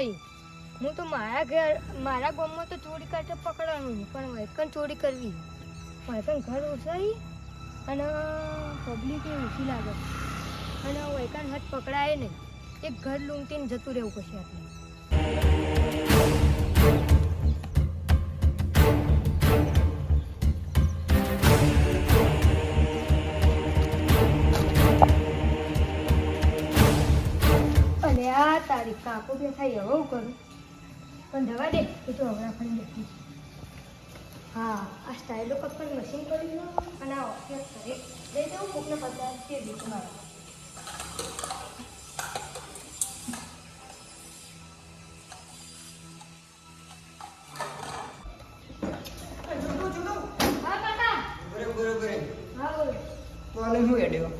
નહીં. હું તો મારા ઘર, મારા ગામમાં તો ચોરી કરતા પકડવાનું પણ વૈકન ચોરી કરવી. વૈકન ઘર ઓછાઈ અને પબ્લિક ઓછી લાગે. અને વૈકન હાથ પકડાય નહીં. એક ઘર લૂંટીને જતું રહેવું પછી આપણે. તારી કાકો બે થાય હવે કરું? પણ દવા દે એ તો હમણાં પણ બેઠી હા આ સ્ટાઇલો કપ પણ મશીન કરી લો અને આ ઓફિસ કરે લઈ દઉં કોકને પચાસ કે દીધું મારા હા કાકા. બરોબર બરોબર હા બોલો. તો આ લઈને હું? હેડ્યો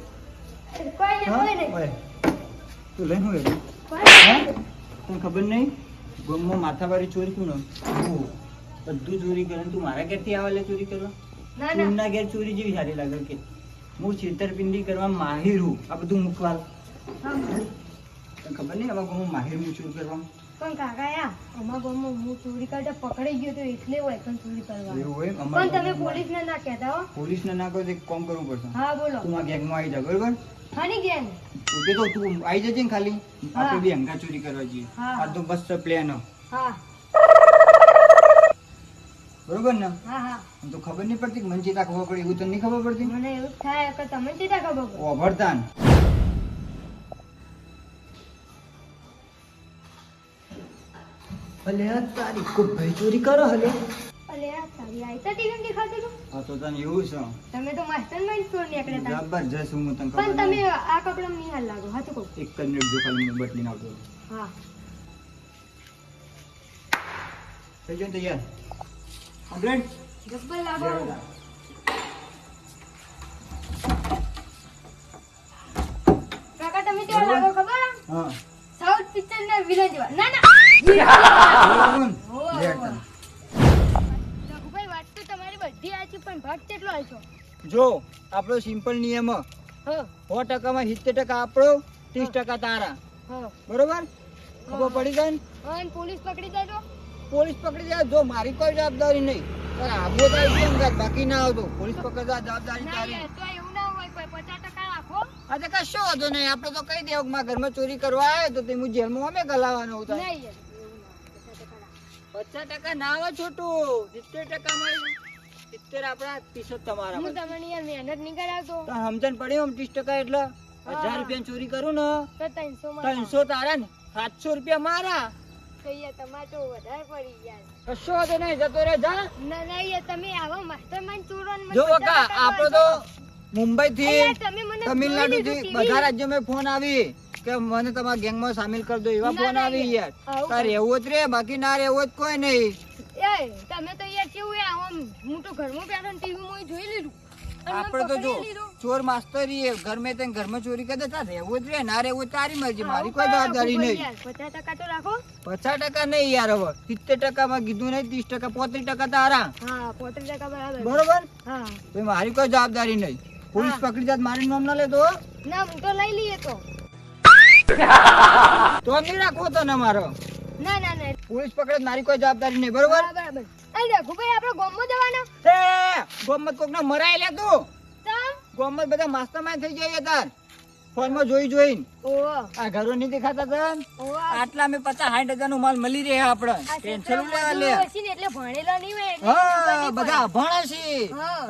કોઈ ને કોઈ નહીં ઓય તું લઈને હું હેડ્યો કોઈ હે નહીં. તને ખબર નહીં? ગમમાં માથાવાળી ચોરી હું બધું ચોરી કરે તું મારા ઘેરથી આવે લે ચોરી કરવા? ના ઘેર ચોરી જેવી સારી લાગે કે? હું છેતરપિંડી કરવા માહિર હું આ બધું મુકવાલ. તને ખબર નહીં આવા ગામમાં માહિર હું ચોરી કરવા? પણ કાકા યા અમારા ગામમાં હું ચોરી કરતા પકડાઈ ગયો તો એટલે હોય પણ ચોરી કરવા એવું હોય? પણ તમે પોલીસ ને ના કહેતા હો. પોલીસને ના કહો તો કોમ કરવું પડશે. હા બોલો. તું આ ગેંગમાં આવી જા બરોબર? હાની ગેંગ. તું કે તો તું આવી જજે ને ખાલી. આપણે બી હંગા ચોરી કરવા જઈએ. આ તો બસ પ્લાન હા. બરોબર ને? હા હા. તો ખબર નહીં પડતી મનચિતા મને ચેતા ખબર પડી એવું તો નહીં ખબર પડતી? મને એવું થાય કે તમને ચિતા ખબર પડે. ઓભરતાન અલે તારી કોઈ ચોરી કરો હલે. અલે આ તારી આયતા ટીવી દેખાતું હતું હા તો તને એવું છે. તમે તો માસ્ટર માઇન્ડ સ્ટોર નીકળ્યા હતા જબરજસ્ત હું તને પણ તમે આ કપડા નહીં હાલ લાગો હા તો એક જ મિનિટ જો ખાલી હું બદલીને આવતો હા. થઈ જાય તૈયાર? કમ્પ્લેટ જબ્બર લાગો. કાકા તમે કેવા લાગો ખબર? હા. સાઉથ પિક્ચર ના વિલન જેવા. ના ના. બરોબર? હોવે, લે હોવે. તને. રઘુભાઈ વાત તો તમારી બધી આછી પણ ભાગ કેટલો આછો જો આપણો સિમ્પલ નિયમ. સો ટકામાં સિત્તેર ટકા આપણો ત્રીસ ટકા તારા. બરોબર? ખબર પડી જાય ને? પોલીસ પકડી જાય પોલીસ પકડી જાય? જો મારી કોઈ જવાબદારી નહીં. પણ આબુ તારી બાકી ના આવતો પોલીસ પકડવા જવાબદારી તારી. તો એવું ના હોય કોઈ પચાસ ટકા રાખો. આજે કશો વાંધો નહીં આપણે તો કહી દેવું મારા ઘરમાં ચોરી કરવા આવે તો તે હું જેલમાં અમે ગલાવાનો નહીં થાય યાર, એવું ના હોય, પચાસ ટકા રાખો. પચાસ ટકા ના આવે છોટું. સિત્તેર ટકા માં સિત્તેર આપડા પીસો તમારા હું તમને યાર મહેનત નહીં કરાવતો. તો સમજણ પડ્યો આમ ત્રીસ ટકા એટલે? હજાર રૂપિયા ચોરી કરું ને? તો ત્રણસો ત્રણસો તારા ને? સાતસો રૂપિયા મારા. તો વધારે પડી ગયા કશો વાંધો નહીં જતો રે જા ના ના તમે આવા માસ્ટર માઇન્ડ ચોરો જો કાકા ટકા તો મુંબઈ થી તમિલનાડુ થી બધા રાજ્યો મેં ફોન આવી. કે મને તમારા ગેંગમાં સામેલ કરી દો એવા ફોન આવી યાર. તાર રહેવું જ રે બાકી ના રહેવું જ કોઈ નહીં. એ તમે તો યાર કેવું આમ હું તો ઘરમાં બેઠો ટીવી માં જોઈ લીધું. આપણે તો જો. ચોર માસ્તરી એ ઘર મેં ઘરમાં ચોરી કરી તાર રહેવું જ રે ના રહેવું તારી મરજી મારી કોઈ જવાબદારી નહીં. પચાસ ટકા તો રાખો. પચાસ ટકા નહીં યાર હવે સિત્તેર ટકામાં કીધું નહીં ત્રીસ ટકા પોત્રીસ ટકા તારા. હા પોત્રીસ ટકા બરાબર. બરોબર? હા. મારી કોઈ જવાબદારી નહીં. પોલીસ પકડી જાત મારી નામ ના લેતો ના હું તો લઈ લઈએ તો. તો નહીં રાખવો તો ને મારો. ના ના ના. પોલીસ પકડે મારી કોઈ જવાબદારી નહીં બરોબર? બરાબર. અરે રઘુભાઈ આપણે ગોમમાં જવાના? એ ગોમમાં કોક ના મરાય લે તું. ગોમમાં બધા માસ્ટરમાઇન્ડ થઈ જાય તાર. ફોનમાં જોઈ જોઈને. ઓહો. આ ઘરો નહીં દેખાતા તન? આટલા મે પચાસ સાઠ હજાર નો માલ મળી રહે આપણે. ટેન્શન લેવા લે. એટલે ભણેલો નહીં હોય હા બધા અભણ છે.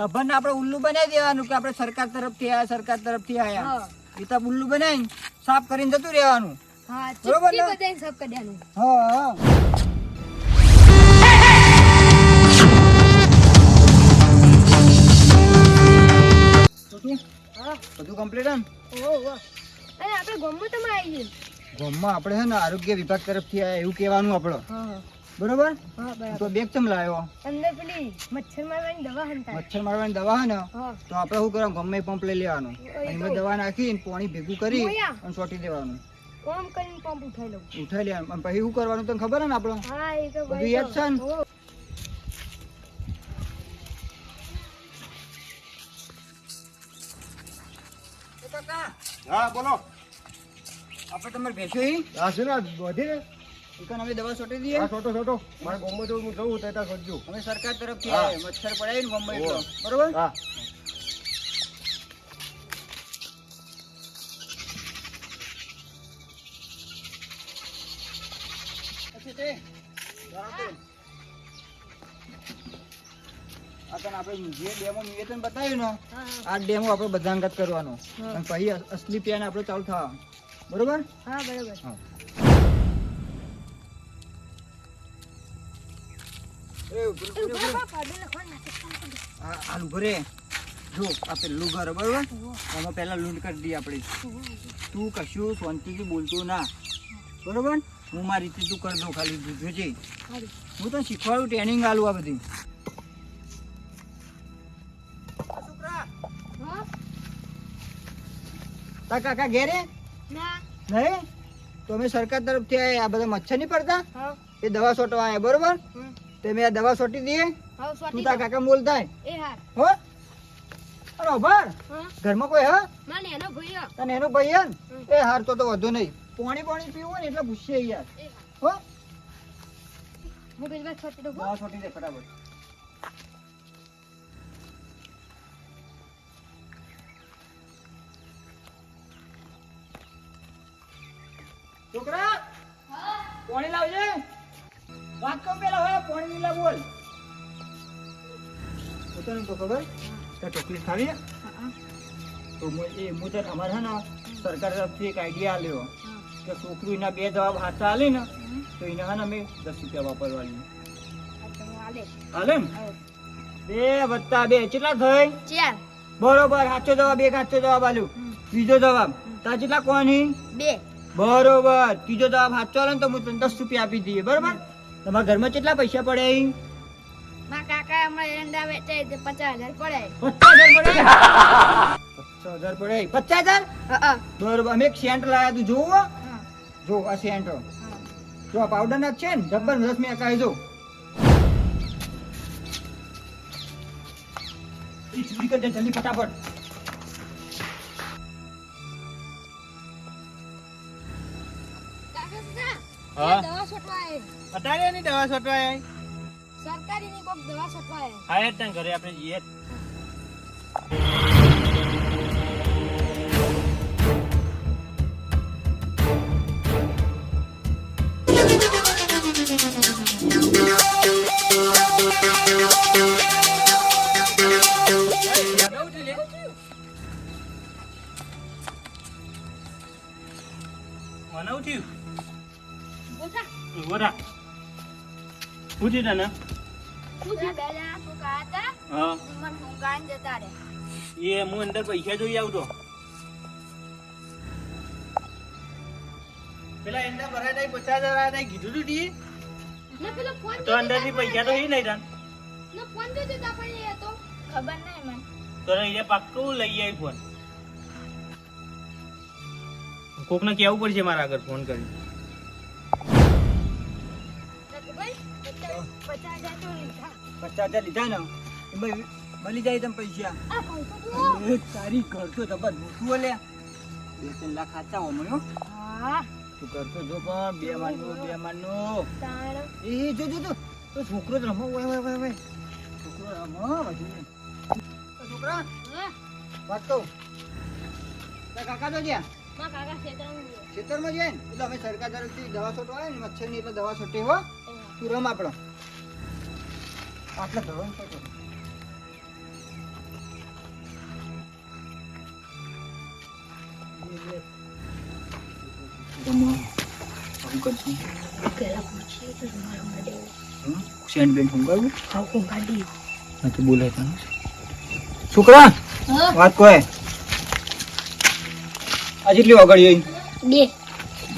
અભણ આપણે ઉલ્લુ બનાવી દેવાનું કે આપણે સરકાર તરફથી આયા સરકાર તરફથી આયા. એ તો ઉલ્લુ બનાવીને સાફ કરીને જતું રહેવાનું. હા બરોબર ને? બધાને સબ કઢ્યાનું હા હા. હા બધું કમ્પ્લીટ હે ઓહો ઓહો. આપણે ગોમમાં તમે આવી ગઈ ગામમાં આપણે છે ને આરોગ્ય વિભાગ તરફથી એવું કહેવાનું આપણે. હા. બરોબર? તો બેગ ચમ લાવ્યો? અંદર પેલી મચ્છર મારવાની દવા હંતા મચ્છર મારવાની દવા હે. ને તો આપણે શું કરવાનું? ગમે પંપ લઈ લેવાનું. એમાં દવા નાખીને પાણી ભેગું કરી અને છોટી દેવાનું. ઓમ કરીને પંપ ઉઠાઈ લઉં. ઉઠાઈ લેવાનું અને પછી શું કરવાનું તને ખબર હે ને આપણે? હા એ તો બધું યાદ છે ને? હા. બોલો. આપણે તમારે ભેંસો ઈ? આ ને બધી ને? ઈકન દવા છોટી દઈએ. છોટો છોટો મારા ગામમાં જો હું જઉં તો ત્યાં અમે સરકાર તરફથી આવે મચ્છર પડાય ને ગમે એટલો બરોબર? હા. પછી તે બરાબર. આ તને આપણે જે ડેમો નિવેદન બતાવ્યું ને આ ડેમો આપણે બધા અંગત કરવાનો. પછી અસલી પેન આપણે ચાલુ થવા બરોબર? હા બરોબર. હા. એ ઊભો રે, એ ઊભો રે, ઊભો રે. ઊભા પાડો લખવા નાખે આ આ રે જો આ એમાં પહેલા લૂંટ કરી દઈએ આપણે તું કશું શાંતિથી બોલતો ના બરોબર હું મારી રીતે તું કરી દઉં ખાલી હું તને શીખવાડું ટ્રેનિંગ આલું આ બધી તા કાકા ઘેરે નહીં તો અમે સરકાર તરફથી આ બધા મચ્છર નહીં પડતા એ દવા છોટવા આવ્યા બરોબર તો મેં દવા છોટી દઈએ. તું તાર કાકા બોલતા હો. અરે ઉભાર. ઘરમાં કોઈ હા? માને એનો ભઈયો તને એનું ભાઈ હે એ હાર તો તો વધુ નહીં. પાણી પાણી પીવું હોય ને એટલે પૂછશે યાર હો. દવા છોટી દે ફટાફટ. છોકરા પાણી લાવજે. વાત કહું પેલા હવે પાણી નહીં બોલ. પોતાને તો ખબર? ત્યાં ચોકલેટ ખાવી તો એ હું અમારે હે ને સરકાર તરફથી એક આઈડિયા આવ્યો કે છોકરીના બે જવાબ હાથા હાલે ને તો એને હા મેં અમે દસ રૂપિયા વાપરવાની. હાલે ને બે વત્તા બે કેટલા થઈ? ચાર. બરોબર સાચો જવાબ એક સાચો જવાબ આલ્યો. બીજો જવાબ? તાર કેટલા કોની? બે. બરોબર ત્રીજો જવાબ સાચો આલે ને તો હું તને દસ રૂપિયા આપી દઈએ બરોબર? તમારા ઘરમાં કેટલા પૈસા પડે મારા કાકા હમણાં એરંડા વેચાય તે પચાસ હજાર પડે. પચાસ હજાર પડે? પચાસ હજાર પડે? પચાસ હજાર? હા બરોબર અમે એક સેન્ટ લાયા તું જોવો જો આ સેન્ટ. જો આ પાવડર ના છે ને જબરદસ્ત મેં કાઢી જો. જલ્દી ફટાફટ. હા? દવા છોટવા આય. અટાડે દવા છોટવા આવી સરકારીની કોક દવા હા ઘરે આપણે જઈએ મને ઉઠ્યું બોલતા. બોરા ઉઠી તને જતા. એ હું અંદર પૈસા જોઈ આવતો પેલા એંડા ભરાય તા પચાસ હજાર તા કીધું તું તી તો અંદરથી પૈસા તો એ નહીં તાન ને ફોન જો દેતા પણ એ તો ખબર નહીં મને તો એ પાક્કું લઈ આવી ફોન કોકને કેવું પડશે મારા આગળ ફોન કરી પચાસ હજાર લીધા ને? મળી જાય તમે પૈસા. તારી ઘર તો જબર મોટું લે. બે ત્રણ લાખ ખાતા હો. હા. તું કરતો જો પણ બે માનનું બે માનનું એ જો જો જો. તો છોકરો જ રમો વાય વાય વાય છોકરો રમો બધું છોકરા વાત કહું. કાકા તો ગયા? ખેતરમાં ગયો. ખેતરમાં જાય ને? એટલે અમે સરકાર તરફથી દવા છોટવા આવે ને મચ્છરની એટલે દવા છોટી હો. તું રમ આપણો. આપણે ધોરણ તો છોકરા વાત કોઈ? આ જેટલી વગડી બે.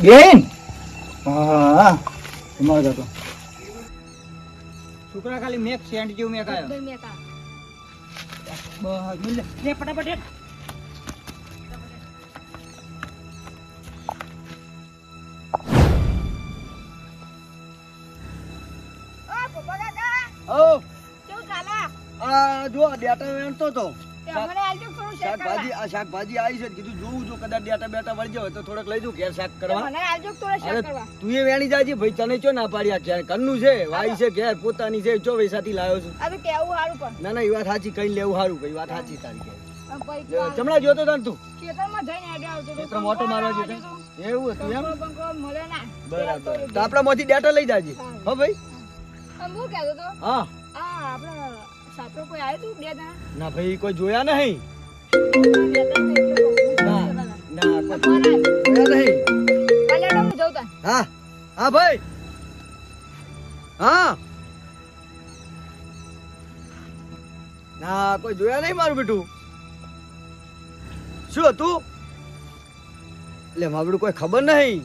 બેન? હા તમારો જતો. છોકરા ખાલી મેક સેન્ટ જેવું મેક આવ્યો ભાઈ મેં કા બસ મિલ લે લે ફટાફટ ઓ પપ્પા કાકા. ઓ. કેવું ચાલે? આ જો બેટા વેણતો તો. શાકભાજી આ શાકભાજી આવી છે કીધું જોવું જો કદાચ ડેટા બેટા વળી જાય તો થોડોક લઈ દઉં ઘેર શાક કરવા. મને આલજો થોડું શાક કરવા. તું એ વેણી જાજી ભાઈ તને ચો ના પાડ્યા ક્યાં કન્નું છે વાઈ છે ઘેર પોતાની છે ચો વૈસાથી લાવ્યો છું. આ કેવું હારું પણ. ના ના એ વાત સાચી કઈ લેવું સારું ભાઈ વાત સાચી તારી ચમડા જોતો તને તું? ખેતરમાં જઈને હેડે આવતો ખેતર મોટો મારવા જતો? એવું હતું એમ. બરાબર. તો આપણા માંથી ડેટા લઈ જાજી? હો. ભાઈ? હું. કહેતો હતો, હા. આ આપણો સાપરો કોઈ આવ્યો તું? બે જણા? ના ભાઈ કોઈ જોયા નહીં. કોઈ શું હતું એટલે મારું કોઈ ખબર નહીં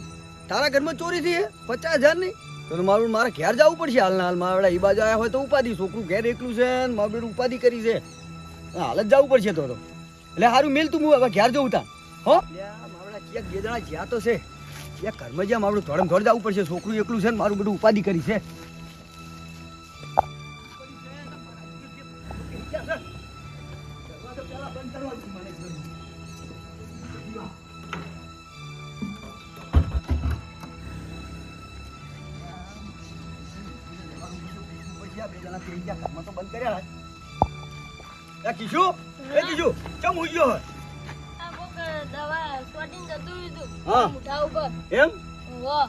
તારા ઘરમાં ચોરી થઈ પચાસ હજારની તો મારું મારે ઘેર જવું પડશે હાલના હાલ મારા એ બાજુ આવ્યા હોય તો ઉપાધિ છોકરું ઘેર એકલું છે મારું બેટું ઉપાધિ કરી છે. હાલ જ જવું પડશે તો. એટલે સારું મેલ તું, હું હવે ઘેર જવું તા હો? માવડા ક્યાંક બે જણા જ્યાં તો છે. ક્યાંક ઘરમાં જ્યાં મારું ધોળમ ધોળ જવું પડશે છોકરું એકલું છે ને મારું બધું ઉપાધિ કરી છે. હતું. હા. મોઢા ઉપર. એમ?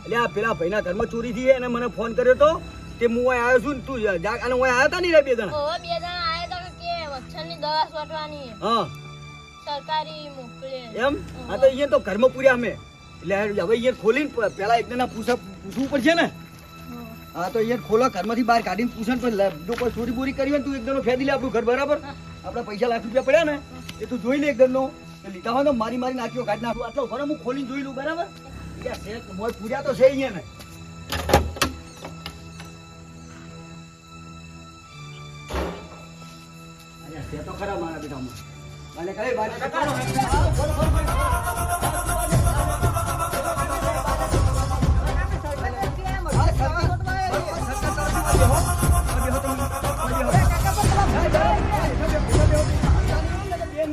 એટલે આ પેલા ભાઈના ઘરમાં ચોરી થઈ અને મને ફોન કર્યો તો તે હું અહીં આવ્યો છું ને તું જા અને હું આવ્યા હતા નહીં રે બે જણા? ઓહો, બે જણા આવ્યા તા કે વચ્છરની દવા સ્વાટવાની હા. સરકારી મોકલે. એમ? આ તો અહીંયા તો ઘરમાં પૂર્યા અમે. એટલે હવે અહીંયા ખોલીને પેલા એક જણા પૂછા પૂછવું પડશે ને? હા. તો અહીંયા ખોલો ઘરમાંથી બહાર કાઢીને પૂછે પણ જો કોઈ ચોરી બોરી કરી હોય તું એકદમ ફેદી લે આપણું ઘર બરાબર. આપણા પૈસા લાખ રૂપિયા પડ્યા ને એ તું જોઈ લે એક લીધા મારી મારી નાખ્યો કાઢ નાખું. આટલો ઘર હું ખોલીને જોઈ લઉં, બરાબર? મોજ પૂર્યા તો છે અહીંયા ને. તો ખરા મારા બેટામાં. બાને કઈ બાને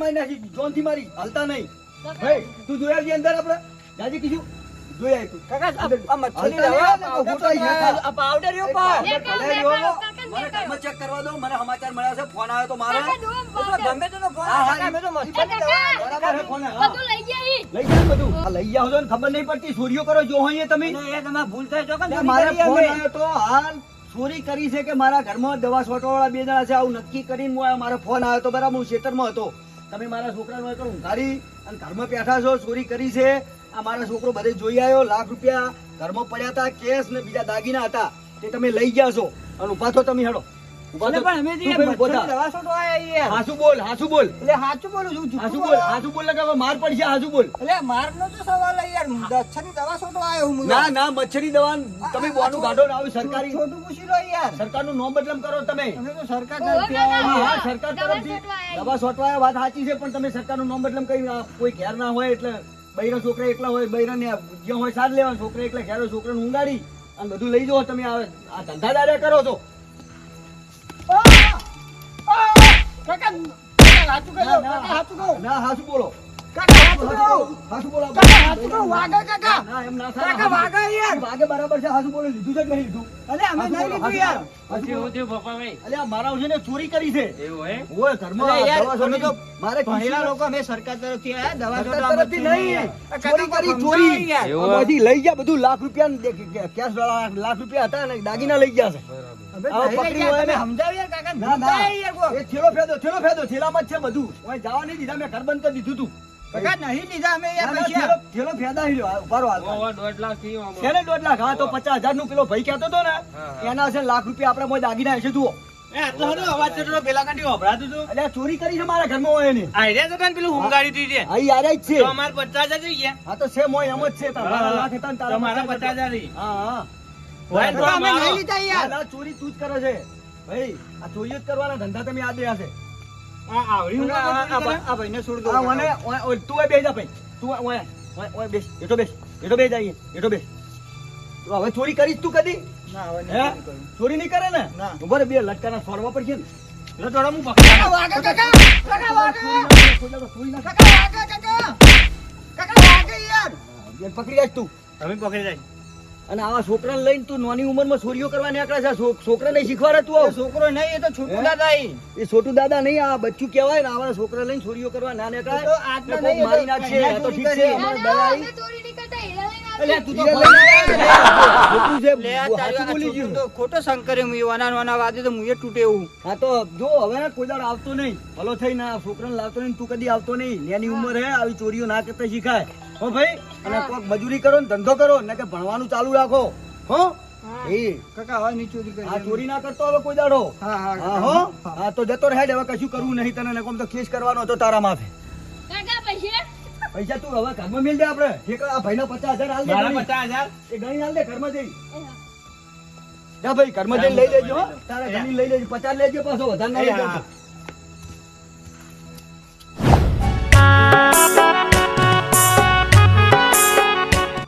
બે મહિનાથી જોનથી મારી. હાલતા નહીં. ભાઈ તું જોયા છે અંદર આપણે. દાદી કીધું. જોયા તું. મને ઘરમાં ચેક કરવા દો. મને સમાચાર મળ્યા છે. ફોન આવ્યો તો મારો. હા, હા, બરાબર ફોન બધું લઈ ગયા લઈ જાઓ બધું. આ લઈ જાઓ છો ને ખબર નહીં પડતી. ચોરીઓ કરો જો હોય તમે. એટલે મારે ફોન આવ્યો તો હાલ ચોરી કરી છે કે મારા ઘરમાં દવા છોટવાવાળા બે જણા છે આવું નક્કી કરીને મારો ફોન આવ્યો તો બરાબર હું ખેતરમાં હતો. તમે મારા છોકરાનો એક ઉઘાડી અને ઘરમાં બેઠા છો, ચોરી કરી છે. આ મારા છોકરો બધે જોઈ આવ્યો, લાખ રૂપિયા ઘરમાં પડ્યા હતા કેસ ને બીજા દાગીના હતા. તે તમે લઈ ગયા છો અને ઊભા થો, તમે હેડો. ઊભા થો. તું ભાઈ ઊભો થા. હાચું બોલ હાચું બોલ. હાચું બોલ હાચું બોલ. લગાવો માર પડશે હાચું બોલ. ના ના મચ્છરી દવા તમે બોનું કાઢો ને આવી સરકારી સરકારનું નો બદલમ કરો તમે. હા, સરકાર તરફથી દવા સોટવાય વાત સાચી છે પણ તમે સરકારનું નામ બદલામ કરી કોઈ ઘેર ના હોય એટલે બૈરા છોકરા એકલા હોય બૈરા ને જ્યાં હોય સાથ લેવા છોકરા એકલા ઘેર છોકરાને ઊંઘાડી અને બધું લઈ જાઓ. તમે આ આ ધંધાદારે કરો છો. ના, ના, ના હાચું બોલો. હાચું બોલો ના એમ ના થાય. વાગે બરાબર છે હાચું બોલો લીધું છે કે નહીં લીધું? હાચું બોલો, હાચું બોલો. અલે મારા છે ને ચોરી કરી છે. ઓય ઘરમાં યાર, તમે તો મારે પહેલા લોકો અમે સરકાર તરફથી આયા, દવા તરફથી નહીં. ચોરી કરી ચોરી. આ બધી લઈ ગયા બધું લાખ રૂપિયા કેશ વાળા લાખ રૂપિયા હતા ને દાગીના લઈ ગયા છે. હવે આવો નહીં પકડી યાર, હોય તમે ને. સમજાવો યાર કાકા, ના ના. સમજાય યાર કોક. એ થેલો ફેદો થેલો ફેદો થેલામાં જ છે બધું. ઓય જવા નહીં દીધા મેં ઘર બંધ કરી દીધું તું. કાકા નહીં લીધા અમે યાર ના, ના, પૈસા. થેલો- થેલો ફેદાઈ રહ્યો. આ ઊભા રહો હાલ. છે ને દોઢ લાખ પચાસ હજારનું પેલો ભાઈ કહેતો હતો ને એના છે લાખ રૂપિયા આપડે મોય દાગીના હશે જુઓ. એ આટલો બધો અવાજ પેલા કાંઠી વભરાતું હતું. એટલે આ ચોરી કરી છે મારા ઘરમાં હોય તો પેલું તે. યાર જ છે. અમારે પચાસ હજાર હા તો છે મોય એમ જ છે તમારા લાખ તારા તમારા પચાસ હજાર હા હા. ને અમે નહીં લીધા યાર. ના, ના, ચોરી તું જ કરે છે. ભાઈ આ ચોરીઓ જ કરવાના ધંધા તમે આ દે છે આ આવડી આ- આ- આવે આ ભાઈને છોડ દો મને ઓય- ઓય, તું એ ભાઈ. તું ઓય- ઓય ઓય- ઓય બેસ એઠો બેસ એઠો બેસ જઈએ એઠો બેસ. તું હવે ચોરી કરીશ તું કદી? ના, હવે ચોરી નહીં કરે ને? ના. ઊભો રે બે લટકાના ફોડવા પડશે ને. હું પકડી જાય વાગે, કાકા! કાકા વાગે! કાકા વાગે, કાકા! કાકા વાગે યાર! પકડી રાખ તું. તમે પકડી જાય અને આવા છોકરાને લઈને તું નાની ઉંમરમાં ચોરીઓ કરવા નીકળે છે. છોકરા નહીં શીખવાડે તું છોકરો નહીં એ તો છોટું દાદા એ છોટું દાદા નહીં આ બચ્ચું કહેવાય ને આવા છોકરા લઈને ચોરીઓ કરવા ના નીકળે મારી નાખશે તો ઠીક છે ખોટો શંકર તૂટે એવું. હા તો જો હવે કોઈ દાડો આવતો નહીં. ભલો થઈ ના છોકરાને લાવતો નહીં તું કદી આવતો નહીં. એની ઉંમર હે આવી ચોરીઓ ના કરતા શીખાય. હો ભાઈ અને કોક મજૂરી કરો ને ધંધો કરો ને કે ભણવાનું ચાલુ રાખો. હો? પચાસ ભાઈ કર્મચારી લઈ લેજો તારા લઈ લેજો. પચાસ લેજો પાછો